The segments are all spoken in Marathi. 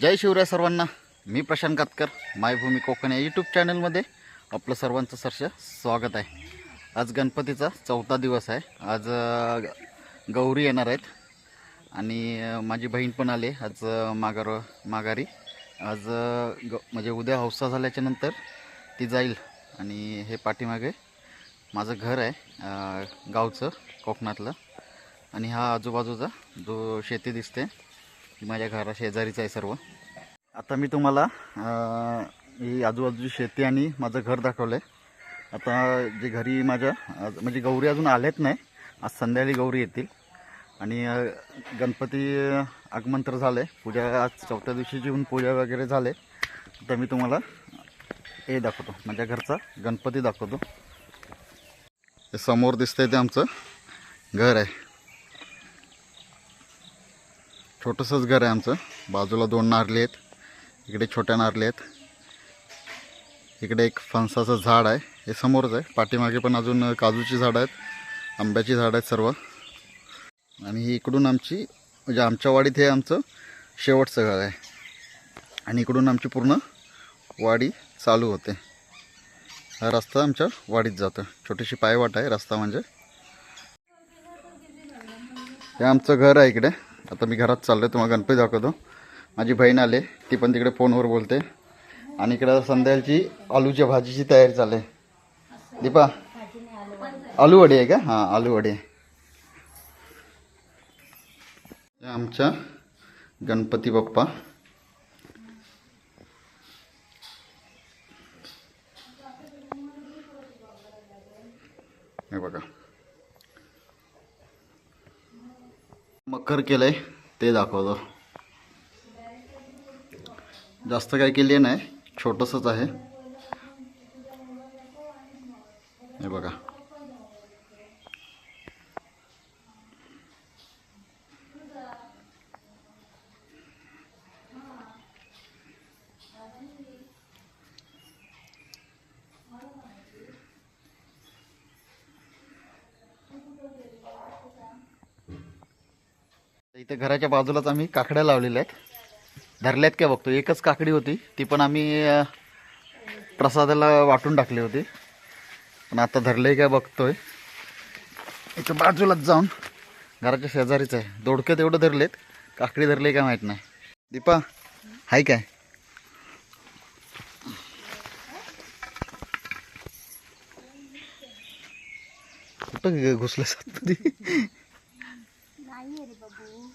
जय शिवराय सर्वांना. मी प्रशांत कातकर मायभूमी कोकण या यूट्यूब चॅनलमध्ये आपलं सर्वांचं सरस स्वागत आहे. आज गणपतीचा चौथा दिवस आहे. आज गौरी येणार आहेत. आणि माझी बहीण पण आली. आज माघार माघारी. आज ग म्हणजे उद्या हौसा झाल्याच्यानंतर ती जाईल. आणि हे पाठीमागे माझं घर आहे गावचं कोकणातलं. आणि हा आजूबाजूचा जो शेती दिसते ही माझ्या घरा शेजारीच आहे सर्व. आता मी तुम्हाला ही आजूबाजूची शेती आणि माझं घर दाखवलं आहे आता जे घरी माझ्या म्हणजे गौरी अजून आलेत नाही आज संध्याकाळी गौरी येतील. आणि गणपती अं, आगमन तर झालं आहे पूजा आज चौथ्या दिवशी येऊन पूजा वगैरे झाले. तर मी तुम्हाला हे दाखवतो माझ्या घरचा गणपती दाखवतो. समोर दिसतंय ते आमचं घर आहे. छोटंसंच घर आहे आमचं. बाजूला दोन नारले आहेत इकडे छोट्या नारले आहेत. इकडे एक फणसाचं झाड आहे हे समोरच आहे. पाठीमागे पण अजून काजूची झाडं आहेत आंब्याची झाडं आहेत सर्व. आणि ही इकडून आमची म्हणजे आमच्या वाडीत हे आमचं शेवटचं घर आहे. आणि इकडून आमची पूर्ण वाडी चालू होते. हा रस्ता आमच्या वाडीत जातो. छोटीशी पायवाट आहे रस्ता म्हणजे. हे आमचं घर आहे इकडे. आता मी घरात चाललो आहे तुम्हाला गणपती दाखवतो. माझी बहीण आले ती पण तिकडे फोनवर बोलते. आणि इकडं संध्याकाळची आलूच्या भाजीची तयारी चालू आहे. दीपा आलू वडी आहे का? हां आलू वडी आहे. आमच्या गणपती बाप्पा. हे बघा. मकर आहे ते दाखवतो. जास्त काय केली नाही छोटंसंच आहे हे बघा इथे घराच्या बाजूलाच आम्ही काकड्या लावलेल्या आहेत. धरल्यात काय बघतो. एकच काकडी होती. ती पण आम्ही प्रसादाला वाटून टाकली होती. पण आता धरले काय बघतोय. इथं बाजूलाच जाऊन घराच्या शेजारीच आहे. दोडक्यात एवढं धरलेत. काकडी धरले काय माहीत नाही. दीपा हाय काय? कुठं घुसलं सात नाहीये रे बाबू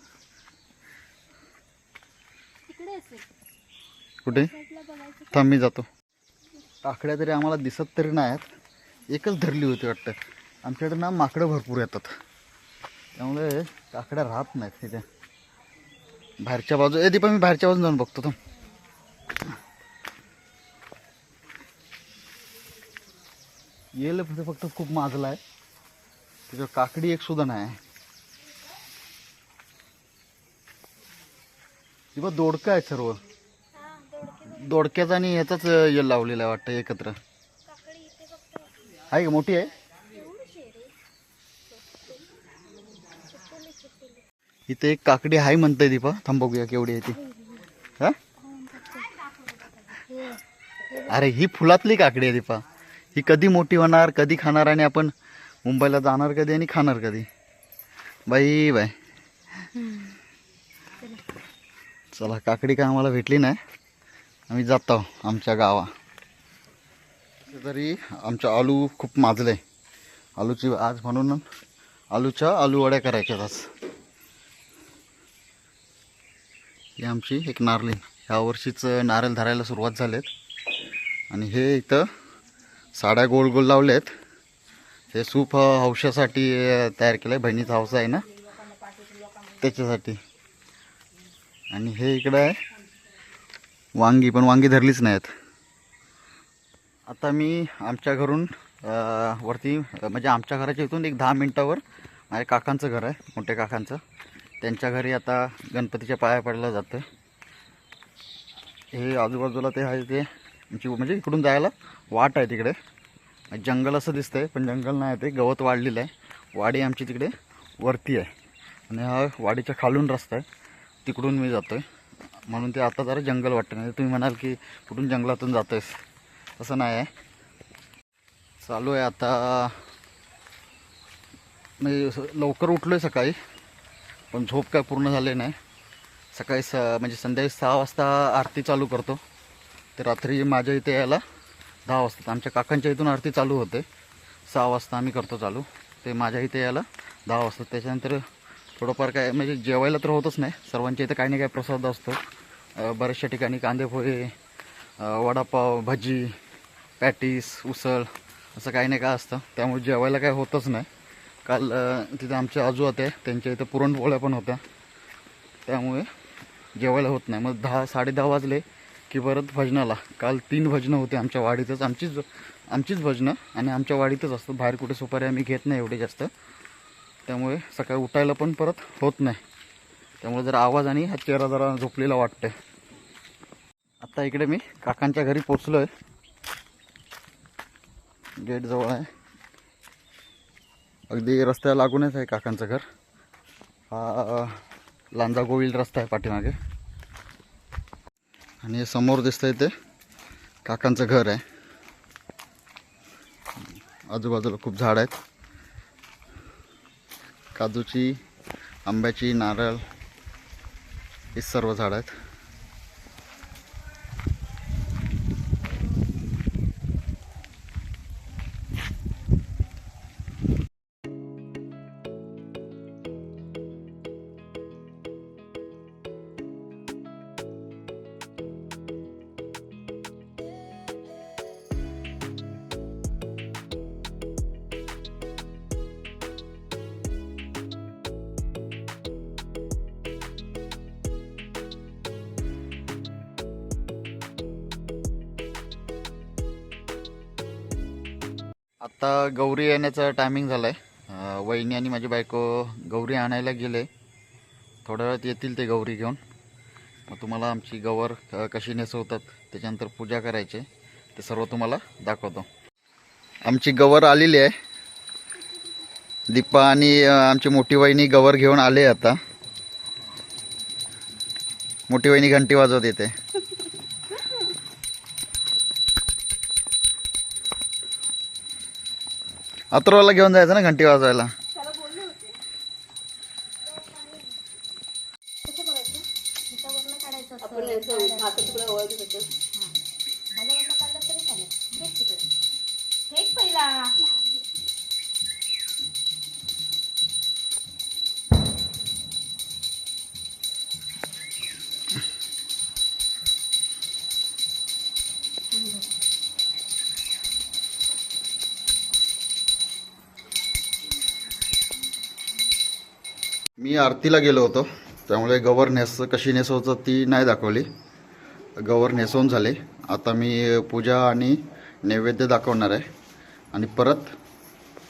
तिकडे असेल कुठे? थांबी थांब मी जातो. काकड्या तरी आम्हाला दिसत तरी नाही आहेत एकच धरली होती वाटतं. आमच्याकडे ना माकडं भरपूर येतात. त्यामुळे काकड्या राहत नाहीत तिथे बाहेरच्या बाजू ए दीपा मी बाहेरच्या बाजून जाऊन बघतो तो येईल फक्त फक्त खूप माजला आहे. तिथं काकडी एक सुद्धा नाही आहे बघ दोडकं आहे सर्व. हा दोडक्याचा आणि ह्याचाच येल लावलेला आहे वाटतं एकत्र. आहे का? मोठी आहे? इथे एक काकडी आहे म्हणते दीपा. थांब थांबवूया केवढी आहे ती. हा? अरे ही फुलातली काकडी आहे दीपा. ही कधी मोठी होणार कधी खाणार आणि आपण मुंबईला जाणार कधी आणि खाणार कधी? बाई बाय चला काकडी काय आम्हाला भेटली नाही. आम्ही जात आहोत आमच्या गावा. तरी आमच्या आलू खूप माजले आलूची आज म्हणून आलूच्या आलू वड्या करायच्यात आज. ही आमची एक नारली ह्या वर्षीच नारळ धरायला सुरुवात झालेत. आणि हे इथं साड्या गोल गोल लावलेत. हे सूप हौशासाठी तयार केलं आहे बहिणीचा हौसा आहे ना. त्याच्यासाठी. आणि हे इकडं आहे. वांगी पण वांगी धरलीच नाहीत. आता मी आमच्या घरून वरती म्हणजे आमच्या घराच्या इथून एक दहा मिनटावर माझ्या काकांचं घर आहे मोठ्या काकांचं. त्यांच्या घरी आता गणपतीच्या पाया पडल्या जातं हे आजूबाजूला ते आहे ते आमची म्हणजे इकडून जायला वाट आहे तिकडे. जंगल असं दिसतंय पण जंगल नाही ते गवत वाढलेलं आहे. वाडी आमची तिकडे वरती आहे. आणि हा वाडीच्या खालून रस्ता आहे. तिकडून मी जातो आहे म्हणून ते आता जरा जंगल वाटतं. नाही तुम्ही म्हणाल की कुठून जंगलातून जातोयस. तसं नाही आहे. चालू आहे आता. मी लवकर उठलो आहे सकाळी. पण झोप काय पूर्ण झाले नाही. सकाळी स म्हणजे संध्याकाळी सहा वाजता आरती चालू करतो. ते रात्री माझ्या इथे यायला दहा वाजता. आमच्या काकांच्या इथून आरती चालू होते. सहा वाजता आम्ही करतो चालू. ते माझ्या इथे यायला दहा वाजता. त्याच्यानंतर थोडंफार काय म्हणजे जेवायला तर होतच नाही. सर्वांच्या इथं काही ना काही प्रसाद असतो. बऱ्याचशा ठिकाणी कांदेपोहे वडापाव भजी पॅटीस उसळ असं काही नाही काय असतं. त्यामुळे जेवायला काय होतच नाही. काल तिथं आमच्या आमचे आजू होते. त्यांच्या इथं पुरणपोळ्या पण होत्या. त्यामुळे जेवायला होत नाही. मग दहा साडे दहा वाजले की परत भजनाला. काल तीन भजनं होते आमच्या वाडीतच. आमचीच आमचीच भजनं आणि आमच्या वाडीतच असतं. बाहेर कुठे सुपारी आम्ही घेत नाही एवढे जास्त. त्यामुळे सकाळी उठायला पण परत होत नाही. त्यामुळे जरा आवाज आणि हा चेहरा जरा झोपलेला वाटतोय. आता इकडे मी काकांच्या घरी पोचलो आहे गेट जवळ आहे. अगदी रस्त्याला लागूनच आहे काकांचं घर. हा लांजा गोविल रस्ता आहे पाठीमागे. आणि हे समोर दिसतंय ते काकांचं घर आहे. आजूबाजूला खूप झाड आहेत. काजूची आंब्याची नारळ ही सर्व झाडं आहेत. आता गौरी येण्याचं टायमिंग झालं आहे वहिनी आणि माझी बायको गौरी आणायला गेले. थोड्या वेळात येतील ते गौरी घेऊन. मग तुम्हाला आमची गवर कशी नेसवतात त्याच्यानंतर पूजा करायची. ते सर्व तुम्हाला दाखवतो. आमची गवर आलेली आहे. दीपा आणि आमची मोठी वहिनी गवर घेऊन आले आता. मोठी वहिनी घंटी वाजवत येते. अथर्वला घेऊन जायचं ना घंटी वाजवायला? आरतीला गेलो होतो. त्यामुळे गवर नेस कशी नेसवचं ती नाही दाखवली. गवर नेसवून झाले. आता मी पूजा आणि नैवेद्य दाखवणार आहे. आणि परत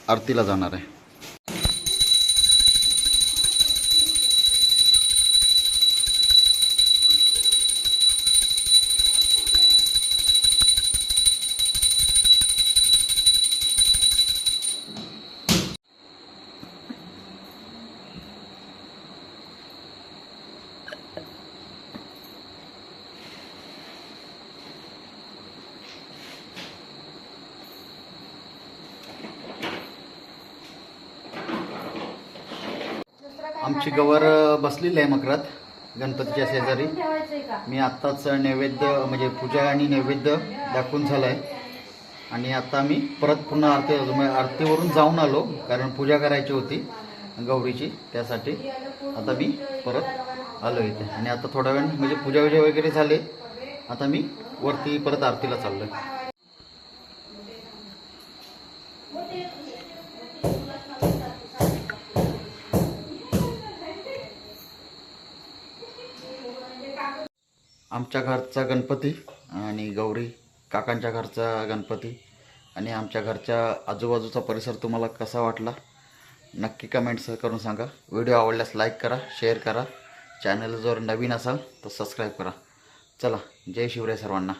आरतीला जाणार आहे. आमची गवर बसलेली आहे मकरात गणपतीच्या शेजारी. मी आत्ताच नैवेद्य म्हणजे पूजा आणि नैवेद्य दाखवून झालं आहे आणि आता मी परत पुन्हा आरती म्हणजे आरतीवरून जाऊन आलो कारण पूजा करायची होती गौरीची त्यासाठी आता मी परत आलो इथे. आणि आता थोड्या वेळ म्हणजे पूजा विजा वगैरे झाले आता मी वरती परत आरतीला चाललो आहे आमच्या घरचा गणपती आणि गौरी काकांच्या घरचा गणपती आणि आमच्या घरच्या आजूबाजूचा परिसर तुम्हाला कसा वाटला? नक्की कमेंट्स करून सांगा. व्हिडिओ आवडल्यास लाईक करा शेअर करा. चॅनल जर नवीन असाल तर सबस्क्राईब करा. चला जय शिवराय सर्वांना.